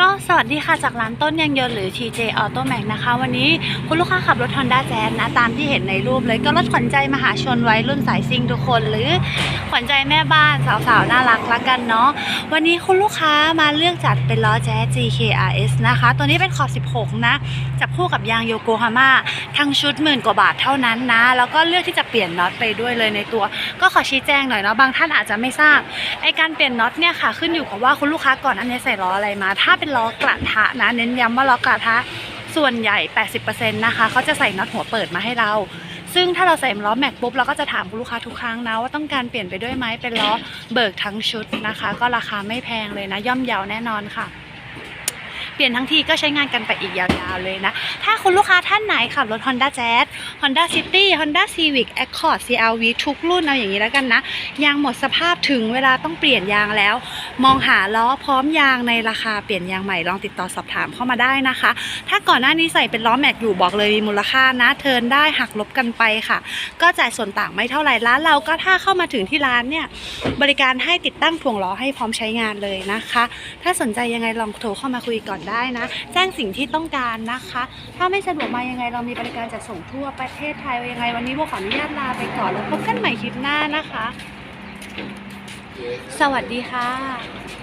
ก็สวัสดีค่ะจากร้านต้นยางยนต์หรือ TJ Auto Max นะคะ วันนี้คุณลูกค้าขับรถ Honda Jazz นะ ตามที่เห็นในรูปเลยก็รถขวัญใจมหาชนไว้รุ่นสายซิงทุกคน หรือขวัญใจแม่บ้านสาวๆ น่ารักละกันเนาะวันนี้คุณลูกค้ามาเลือกจัดเป็นล้อแจ๊ส GKRS นะคะ ตัวนี้เป็นขอบ 16 นะ จับคู่กับยางโยโกฮาม่าทั้งชุดหมื่นกว่าบาทเท่านั้นนะ แล้วก็เลือกที่จะเปลี่ยนน็อตไปด้วยเลยในตัว ก็ขอชี้แจงหน่อยเนาะบางท่านอาจจะไม่ทราบไอการเปลี่ยนน็อตเนี่ยค่ะขึ้นอยู่กับว่าคุณลูกค้าก่อนอันนี้ใส่ล้ออะไรมาถ้าเป็นล้อกระทะนะ เน้นย้ำว่าล้อกระทะส่วนใหญ่ 80%นะคะเขาจะใส่น็อตหัวเปิดมาให้เรา ซึ่งถ้าเราใส่ล้อแม็กปุ๊บเราก็จะถามคุณลูกค้าทุกครั้งนะ ว่าต้องการเปลี่ยนไปด้วยไหมเป็นล้อเบิกทั้งชุดนะคะ ก็ราคาไม่แพงเลยนะ ย่อมเยาแน่นอนค่ะเปลี่ยนทั้งทีก็ใช้งานกันไปอีกยาวๆเลยนะ ถ้าคุณลูกค้าท่านไหนขับรถ Honda Jazz Honda City Honda Civic Accord CRV ทุกรุ่นเอาอย่างนี้แล้วกันนะ ยางหมดสภาพถึงเวลาต้องเปลี่ยนยางแล้ว มองหาล้อพร้อมยางในราคาเปลี่ยนยางใหม่ลองติดต่อสอบถามเข้ามาได้นะคะ ถ้าก่อนหน้านี้ใส่เป็นล้อแม็กอยู่บอกเลยมีมูลค่านะเทิร์นได้หักลบกันไปค่ะ ก็จ่ายส่วนต่างไม่เท่าไหร่ร้านเราก็ถ้าเข้ามาถึงที่ร้านเนี่ยบริการให้ติดตั้งถ่วงล้อให้พร้อมใช้งานเลยนะคะ ถ้าสนใจยังไงลองโทรเข้ามาคุยก่อนได้นะ แจ้งสิ่งที่ต้องการนะคะ ถ้าไม่สะดวกมายังไงเรามีบริการจัดส่งทั่วประเทศไทยยังไงวันนี้โบขออนุญาตลาไปก่อนแล้วพบกันใหม่คลิปหน้านะคะ สวัสดีค่ะ